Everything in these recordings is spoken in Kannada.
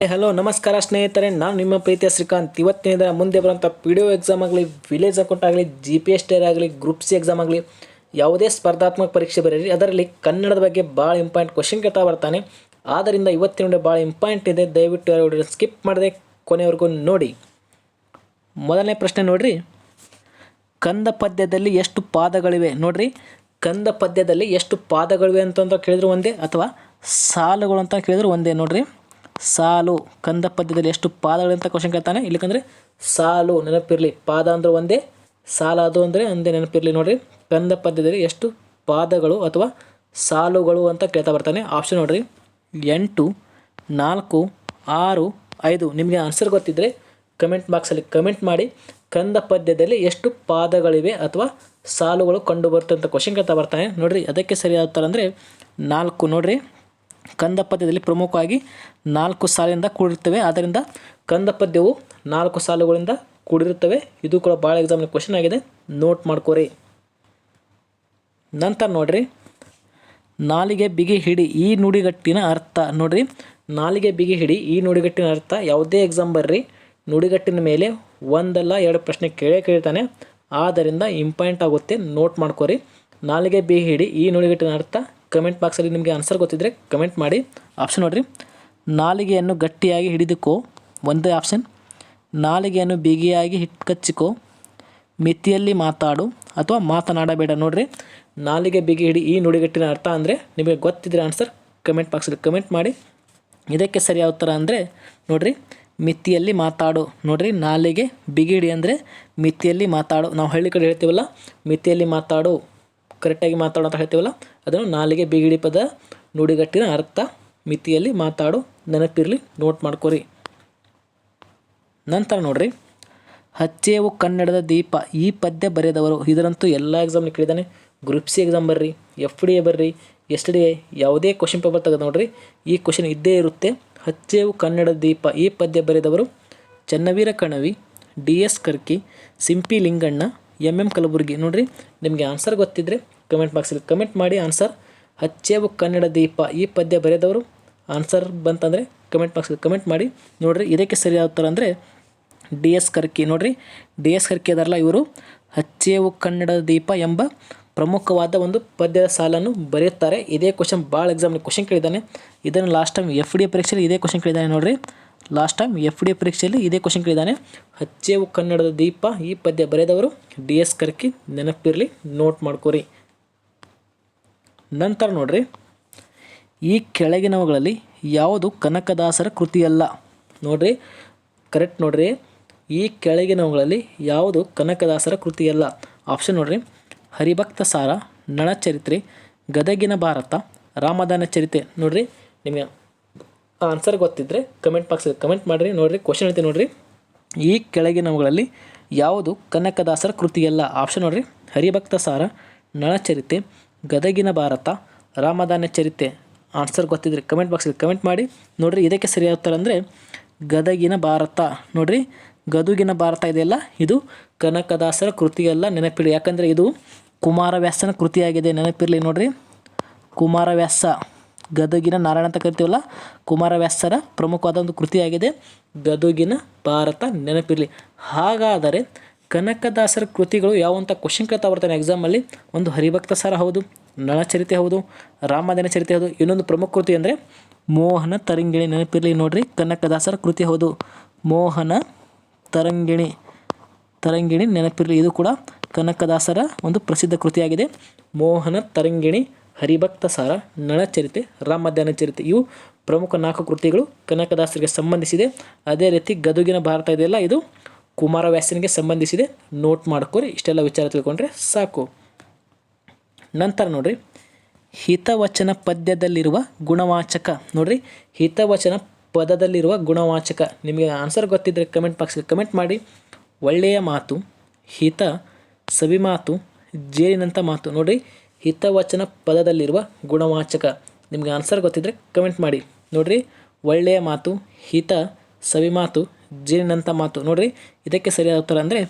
ಹಲೋ, ನಮಸ್ಕಾರ ಸ್ನೇಹಿತರೆ. ನಾನು ನಿಮ್ಮ ಪ್ರೀತಿಯ ಶ್ರೀಕಾಂತ್. ಇವತ್ತಿನಿಂದ ಮುಂದೆ ಬರುವಂಥ ಪಿ ಡಿ ಒ ಎಕ್ಸಾಮ್ ಆಗಲಿ ವಿಲೇಜ್ ಅಕೌಂಟ್ ಆಗಲಿ ಜಿ ಪಿ ಎಸ್ ಟೇರ್ ಆಗಲಿ ಗ್ರೂಪ್ ಸಿ ಎಕ್ಸಾಮ್ ಆಗಲಿ, ಯಾವುದೇ ಸ್ಪರ್ಧಾತ್ಮಕ ಪರೀಕ್ಷೆ ಬರೀರಿ ಅದರಲ್ಲಿ ಕನ್ನಡದ ಬಗ್ಗೆ ಭಾಳ ಇಂಪಾರ್ಟೆಂಟ್ ಕ್ವಶನ್ ಕೇಳ್ತಾ ಬರ್ತಾನೆ. ಆದ್ದರಿಂದ ಇವತ್ತಿನ ಭಾಳ ಇಂಪಾರ್ಟೆಂಟ್ ಇದೆ. ದಯವಿಟ್ಟು ಯಾರು ಸ್ಕಿಪ್ ಮಾಡದೆ ಕೊನೆವರೆಗೂ ನೋಡಿ. ಮೊದಲನೇ ಪ್ರಶ್ನೆ ನೋಡಿರಿ. ಕಂದ ಪದ್ಯದಲ್ಲಿ ಎಷ್ಟು ಪಾದಗಳಿವೆ? ನೋಡಿರಿ. ಕಂದ ಪದ್ಯದಲ್ಲಿ ಎಷ್ಟು ಪಾದಗಳಿವೆ ಅಂತಂತ ಕೇಳಿದ್ರು ಒಂದೇ ಅಥವಾ ಸಾಲುಗಳು ಅಂತ ಕೇಳಿದ್ರು ಒಂದೇ ನೋಡ್ರಿ. ಸಾಲು. ಕಂದ ಪದ್ಯದಲ್ಲಿ ಎಷ್ಟು ಪಾದಗಳು ಅಂತ ಕ್ವಶನ್ ಕೇಳ್ತಾನೆ. ಇಲ್ಲಿಕಂದ್ರೆ ಸಾಲು ನೆನಪಿರಲಿ. ಪಾದ ಅಂದ್ರೆ ಒಂದೇ, ಸಾಲ ಅದು ಅಂದರೆ ಒಂದೇ ನೆನಪಿರಲಿ ನೋಡ್ರಿ. ಕಂದ ಪದ್ಯದಲ್ಲಿ ಎಷ್ಟು ಪಾದಗಳು ಅಥವಾ ಸಾಲುಗಳು ಅಂತ ಕೇಳ್ತಾ ಬರ್ತಾನೆ. ಆಪ್ಷನ್ ನೋಡ್ರಿ. ಎಂಟು, ನಾಲ್ಕು, ಆರು, ಐದು. ನಿಮಗೆ ಆನ್ಸರ್ ಗೊತ್ತಿದ್ದರೆ ಕಮೆಂಟ್ ಬಾಕ್ಸಲ್ಲಿ ಕಮೆಂಟ್ ಮಾಡಿ. ಕಂದ ಪದ್ಯದಲ್ಲಿ ಎಷ್ಟು ಪಾದಗಳಿವೆ ಅಥವಾ ಸಾಲುಗಳು ಕಂಡು ಬರುತ್ತೆ ಅಂತ ಕ್ವಶನ್ ಕೇಳ್ತಾ ಬರ್ತಾನೆ. ನೋಡ್ರಿ, ಅದಕ್ಕೆ ಸರಿಯಾದ ಉತ್ತರ ಅಂದರೆ ನಾಲ್ಕು ನೋಡ್ರಿ. ಕಂದ ಪದ್ಯದಲ್ಲಿ ಪ್ರಮುಖವಾಗಿ ನಾಲ್ಕು ಸಾಲಿನಿಂದ ಕೂಡಿರುತ್ತವೆ. ಆದ್ದರಿಂದ ಕಂದ ಪದ್ಯವು ನಾಲ್ಕು ಸಾಲುಗಳಿಂದ ಕೂಡಿರುತ್ತವೆ. ಇದು ಕೂಡ ಭಾಳ ಎಕ್ಸಾಮ್ನ ಕ್ವಶನ್ ಆಗಿದೆ. ನೋಟ್ ಮಾಡ್ಕೋರಿ. ನಂತರ ನೋಡ್ರಿ. ನಾಲಿಗೆ ಬಿಗಿ ಹಿಡಿ ಈ ನುಡಿಗಟ್ಟಿನ ಅರ್ಥ ನೋಡ್ರಿ. ನಾಲಿಗೆ ಬಿಗಿ ಹಿಡಿ ಈ ನುಡಿಗಟ್ಟಿನ ಅರ್ಥ ಯಾವುದೇ ಎಕ್ಸಾಮ್ ಬರ್ರಿ. ನುಡಿಗಟ್ಟಿನ ಮೇಲೆ ಒಂದಲ್ಲ ಎರಡು ಪ್ರಶ್ನೆ ಕೇಳೇ ಕೇಳ್ತಾನೆ ಆದ್ದರಿಂದ ಇಂಪಾರ್ಟೆಂಟ್ ಆಗುತ್ತೆ. ನೋಟ್ ಮಾಡ್ಕೋರಿ. ನಾಲಿಗೆ ಬಿಗಿ ಹಿಡಿ ಈ ನುಡಿಗಟ್ಟಿನ ಅರ್ಥ ಕಮೆಂಟ್ ಬಾಕ್ಸಲ್ಲಿ ನಿಮಗೆ ಆನ್ಸರ್ ಗೊತ್ತಿದ್ದರೆ ಕಮೆಂಟ್ ಮಾಡಿ. ಆಪ್ಷನ್ ನೋಡಿರಿ. ನಾಲಿಗೆಯನ್ನು ಗಟ್ಟಿಯಾಗಿ ಹಿಡಿದುಕೋ. ಒಂದೇ ಆಪ್ಷನ್ ನಾಲಿಗೆಯನ್ನು ಬಿಗಿಯಾಗಿ ಹಿಟ್ ಕಚ್ಚಿಕೋ. ಮಿತಿಯಲ್ಲಿ ಮಾತಾಡು ಅಥವಾ ಮಾತನಾಡಬೇಡ. ನೋಡಿರಿ. ನಾಲಿಗೆ ಬಿಗಿ ಹಿಡಿ ಈ ನುಡಿಗಟ್ಟಿನ ಅರ್ಥ ಅಂದರೆ ನಿಮಗೆ ಗೊತ್ತಿದ್ರೆ ಆನ್ಸರ್ ಕಮೆಂಟ್ ಬಾಕ್ಸಲ್ಲಿ ಕಮೆಂಟ್ ಮಾಡಿ. ಇದಕ್ಕೆ ಸರಿಯಾದ ಉತ್ತರ ಅಂದರೆ ನೋಡಿರಿ, ಮಿತಿಯಲ್ಲಿ ಮಾತಾಡು. ನೋಡಿರಿ, ನಾಲಿಗೆ ಬಿಗಿ ಹಿಡಿ ಅಂದರೆ ಮಿತಿಯಲ್ಲಿ ಮಾತಾಡು. ನಾವು ಹಳ್ಳಿ ಕಡೆ ಹೇಳ್ತೀವಲ್ಲ, ಮಿತಿಯಲ್ಲಿ ಮಾತಾಡು. ಕರೆಕ್ಟಾಗಿ ಮಾತಾಡೋ ಅಂತ ಹೇಳ್ತೀವಲ್ಲ? ಅದನ್ನು ನಾಲಿಗೆ ಬಿಗಿಡಿ ಪದ ನುಡಿಗಟ್ಟಿನ ಅರ್ಥ ಮಿತಿಯಲ್ಲಿ ಮಾತಾಡು, ನೆನಪಿರಲಿ ನೋಟ್ ಮಾಡ್ಕೊರಿ. ನಂತರ ನೋಡ್ರಿ. ಹಚ್ಚೇವು ಕನ್ನಡದ ದೀಪ, ಈ ಪದ್ಯ ಬರೆದವರು. ಇದರಂತೂ ಎಲ್ಲ ಎಕ್ಸಾಮ್ನ ಕೇಳಿದಾನೆ. ಗ್ರೂಪ್ ಸಿ ಎಕ್ಸಾಮ್ ಬರ್ರಿ ಎಫ್ ಡಿ ಎ ಬರ್ರಿ ಎಸ್ ಡಿ ಎ ಯಾವುದೇ ಕ್ವಶನ್ ಪೇಪರ್ ತೆಗೆದು ನೋಡ್ರಿ, ಈ ಕ್ವಶನ್ ಇದ್ದೇ ಇರುತ್ತೆ. ಹಚ್ಚೇವು ಕನ್ನಡದ ದೀಪ, ಈ ಪದ್ಯ ಬರೆದವರು. Channaveera Kanavi D S Karki Simpi Linganna M M Kalaburagi. ನೋಡಿರಿ, ನಿಮಗೆ ಆನ್ಸರ್ ಗೊತ್ತಿದ್ದರೆ ಕಮೆಂಟ್ ಬಾಕ್ಸಲ್ಲಿ ಕಮೆಂಟ್ ಮಾಡಿ ಆನ್ಸರ್ ಹಚ್ಚೇವು ಕನ್ನಡ ದೀಪ. ಈ ಪದ್ಯ ಬರೆದವರು ಆನ್ಸರ್ ಬಂತಂದರೆ ಕಮೆಂಟ್ ಬಾಕ್ಸಲ್ಲಿ ಕಮೆಂಟ್ ಮಾಡಿ. ನೋಡ್ರಿ, ಇದಕ್ಕೆ ಸರಿ ಉತ್ತರ ಅಂದರೆ ಡಿ ಎಸ್ ಕರ್ಕಿ. ನೋಡ್ರಿ, ಡಿ ಎಸ್ ಕರ್ಕಿ ಅದಾರಲ್ಲ ಇವರು. ಹಚ್ಚೇವು ಕನ್ನಡ ದೀಪ ಎಂಬ ಪ್ರಮುಖವಾದ ಒಂದು ಪದ್ಯದ ಸಾಲನ್ನು ಬರೆಯುತ್ತಾರೆ. ಇದೇ ಕ್ವಶನ್ ಭಾಳ ಎಕ್ಸಾಮ್ನ ಕ್ವಶನ್ ಕೇಳಿದ್ದಾನೆ. ಇದನ್ನು ಲಾಸ್ಟ್ ಟೈಮ್ ಎಫ್ ಡಿ ಪರೀಕ್ಷೆಯಲ್ಲಿ ಇದೇ ಕ್ವಶನ್ ಕೇಳಿದ್ದಾನೆ ನೋಡ್ರಿ. ಲಾಸ್ಟ್ ಟೈಮ್ ಎಫ್ ಡಿ ಪರೀಕ್ಷೆಯಲ್ಲಿ ಇದೇ ಕ್ವಶನ್ ಕೇಳಿದ್ದಾನೆ. ಹಚ್ಚೇವು ಕನ್ನಡದ ದೀಪ ಈ ಪದ್ಯ ಬರೆದವರು ಡಿ ಎಸ್ ಕರ್ಕಿ ನೆನಪಿರಲಿ ನೋಟ್ ಮಾಡ್ಕೋರಿ. ನಂತರ ನೋಡ್ರಿ. ಈ ಕೆಳಗಿನವುಗಳಲ್ಲಿ ಯಾವುದು ಕನಕದಾಸರ ಕೃತಿಯಲ್ಲ? ನೋಡ್ರಿ. ಕರೆಕ್ಟ್ ನೋಡ್ರಿ. ಈ ಕೆಳಗಿನವುಗಳಲ್ಲಿ ಯಾವುದು ಕನಕದಾಸರ ಕೃತಿಯಲ್ಲ? ಆಪ್ಷನ್ ನೋಡ್ರಿ. ಹರಿಭಕ್ತ ಸಾರ, ನಳಚರಿತ್ರೆ, ಗದಗಿನ ಭಾರತ, ರಾಮದಾನ ಚರಿತೆ. ನೋಡ್ರಿ. ನಿಮಗೆ ಆನ್ಸರ್ ಗೊತ್ತಿದ್ದರೆ ಕಮೆಂಟ್ ಬಾಕ್ಸಲ್ಲಿ ಕಮೆಂಟ್ ಮಾಡಿರಿ, ನೋಡಿರಿ ಕ್ವಶನ್ ಹೇಳ್ತೀನಿ ನೋಡಿರಿ. ಈ ಕೆಳಗಿನವುಗಳಲ್ಲಿ ಯಾವುದು ಕನಕದಾಸರ ಕೃತಿಯಲ್ಲ? ಆಪ್ಷನ್ ನೋಡಿರಿ. ಹರಿಭಕ್ತ ಸಾರ ನಳಚರಿತೆ ಗದಗಿನ ಭಾರತ, ರಾಮದಾನ ಚರಿತೆ. ಆನ್ಸರ್ ಗೊತ್ತಿದ್ರೆ ಕಮೆಂಟ್ ಬಾಕ್ಸಲ್ಲಿ ಕಮೆಂಟ್ ಮಾಡಿ. ನೋಡಿರಿ, ಇದಕ್ಕೆ ಸರಿಯಾದ ಉತ್ತರ ಅಂದರೆ ಗದಗಿನ ಭಾರತ. ನೋಡಿರಿ, ಗದುಗಿನ ಭಾರತ ಇದೆಯಲ್ಲ? ಇದು ಕನಕದಾಸರ ಕೃತಿಯಲ್ಲ ನೆನಪಿಡಿ ಯಾಕಂದರೆ ಇದು ಕುಮಾರವ್ಯಾಸನ ಕೃತಿಯಾಗಿದೆ, ನೆನಪಿರಲಿ ನೋಡಿರಿ. ಕುಮಾರವ್ಯಾಸ. ಗದಗಿನ ನಾರಾಯಣ ಅಂತ ಕರಿತೀವಲ್ಲ? ಕುಮಾರವ್ಯಾಸರ ಪ್ರಮುಖವಾದ ಒಂದು ಕೃತಿಯಾಗಿದೆ, ಗದುಗಿನ ಭಾರತ ನೆನಪಿರಲಿ. ಹಾಗಾದರೆ ಕನಕದಾಸರ ಕೃತಿಗಳು ಯಾವಂತ ಕ್ವಶನ್ ಕೇಳ್ತಾ ಬರ್ತಾನೆ ಎಕ್ಸಾಮಲ್ಲಿ ಒಂದು ಹರಿಭಕ್ತ ಸಾರ ಹೌದು, ನಳಚರಿತೆ ಹೌದು ರಾಮದಿನ ಚರಿತೆ ಹೌದು, ಇನ್ನೊಂದು ಪ್ರಮುಖ ಕೃತಿ ಅಂದರೆ ಮೋಹನ ತರಂಗಿಣಿ ನೆನಪಿರಲಿ ನೋಡ್ರಿ. ಕನಕದಾಸರ ಕೃತಿ ಹೌದು, ಮೋಹನ ತರಂಗಿಣಿ ತರಂಗಿಣಿ ನೆನಪಿರಲಿ. ಇದು ಕೂಡ ಕನಕದಾಸರ ಒಂದು ಪ್ರಸಿದ್ಧ ಕೃತಿಯಾಗಿದೆ. ಮೋಹನ ತರಂಗಿಣಿ ಹರಿಭಕ್ತ ಸಾರ ನಳಚರಿತೆ ರಾಮಧ್ಯಾನ ಚರಿತೆ, ಇವು ಪ್ರಮುಖ ನಾಲ್ಕು ಕೃತಿಗಳು ಕನಕದಾಸರಿಗೆ ಸಂಬಂಧಿಸಿದೆ. ಅದೇ ರೀತಿ ಗದುಗಿನ ಭಾರತ ಇದೆಯಲ್ಲ, ಇದು ಕುಮಾರವ್ಯಾಸನಿಗೆ ಸಂಬಂಧಿಸಿದೆ. ನೋಟ್ ಮಾಡ್ಕೊರಿ, ಇಷ್ಟೆಲ್ಲ ವಿಚಾರ ತಿಳ್ಕೊಂಡ್ರೆ ಸಾಕು. ನಂತರ ನೋಡ್ರಿ, ಹಿತವಚನ ಪದ್ಯದಲ್ಲಿರುವ ಗುಣವಾಚಕ. ನೋಡ್ರಿ, ಹಿತವಚನ ಪದದಲ್ಲಿರುವ ಗುಣವಾಚಕ. ನಿಮಗೆ ಆನ್ಸರ್ ಗೊತ್ತಿದ್ದರೆ ಕಮೆಂಟ್ ಬಾಕ್ಸ್ಗೆ ಕಮೆಂಟ್ ಮಾಡಿ. ಒಳ್ಳೆಯ ಮಾತು, ಹಿತ ಸವಿಮಾತು ಜೇನಿನಂಥ ಮಾತು. ನೋಡ್ರಿ ಹಿತವಚನ ಪದದಲ್ಲಿರುವ ಗುಣವಾಚಕ. ನಿಮಗೆ ಆನ್ಸರ್ ಗೊತ್ತಿದ್ದರೆ ಕಮೆಂಟ್ ಮಾಡಿ. ನೋಡ್ರಿ, ಒಳ್ಳೆಯ ಮಾತು, ಹಿತ, ಸವಿ ಮಾತು ಜೀರ್ಣಂಥ ಮಾತು. ನೋಡ್ರಿ, ಇದಕ್ಕೆ ಸರಿಯಾದ ಉತ್ತರ ಅಂದರೆ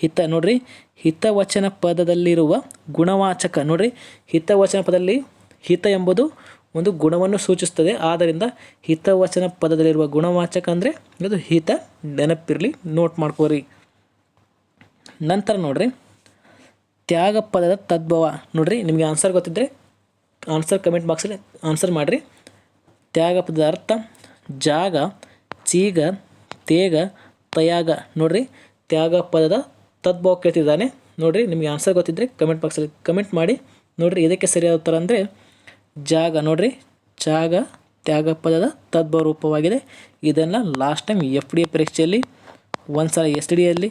ಹಿತ. ನೋಡ್ರಿ, ಹಿತವಚನ ಪದದಲ್ಲಿರುವ ಗುಣವಾಚಕ. ನೋಡ್ರಿ, ಹಿತವಚನ ಪದದಲ್ಲಿ ಹಿತ ಎಂಬುದು ಒಂದು ಗುಣವನ್ನು ಸೂಚಿಸುತ್ತದೆ. ಆದ್ದರಿಂದ ಹಿತವಚನ ಪದದಲ್ಲಿರುವ ಗುಣವಾಚಕ ಅಂದರೆ ಇದು ಹಿತ ನೆನಪಿರಲಿ ನೋಟ್ ಮಾಡ್ಕೋರಿ. ನಂತರ ನೋಡ್ರಿ ತ್ಯಾಗ ಪದದ ತದ್ಭವ. ನೋಡ್ರಿ, ನಿಮಗೆ ಆನ್ಸರ್ ಗೊತ್ತಿದ್ರೆ ಆನ್ಸರ್ ಕಮೆಂಟ್ ಬಾಕ್ಸಲ್ಲಿ ಆನ್ಸರ್ ಮಾಡಿರಿ. ತ್ಯಾಗ ಪದದ ಅರ್ಥ ಜಾಗ, ಚೀಗ, ತೇಗ, ತಯಾಗ. ನೋಡ್ರಿ ತ್ಯಾಗ ಪದದ ತದ್ಭವ ಕೇಳ್ತಿದ್ದಾನೆ. ನೋಡ್ರಿ, ನಿಮಗೆ ಆನ್ಸರ್ ಗೊತ್ತಿದ್ದರೆ ಕಮೆಂಟ್ ಬಾಕ್ಸಲ್ಲಿ ಕಮೆಂಟ್ ಮಾಡಿ. ನೋಡ್ರಿ ಇದಕ್ಕೆ ಸರಿಯಾದ ಉತ್ತರ ಅಂದರೆ ಜಾಗ. ನೋಡ್ರಿ, ಜಾಗ ತ್ಯಾಗ ಪದದ ತದ್ಭವ ರೂಪವಾಗಿದೆ. ಇದನ್ನು last time F D A ಪರೀಕ್ಷೆಯಲ್ಲಿ ಒಂದು ಸಲ ಎಸ್ ಡಿ ಡಿಯಲ್ಲಿ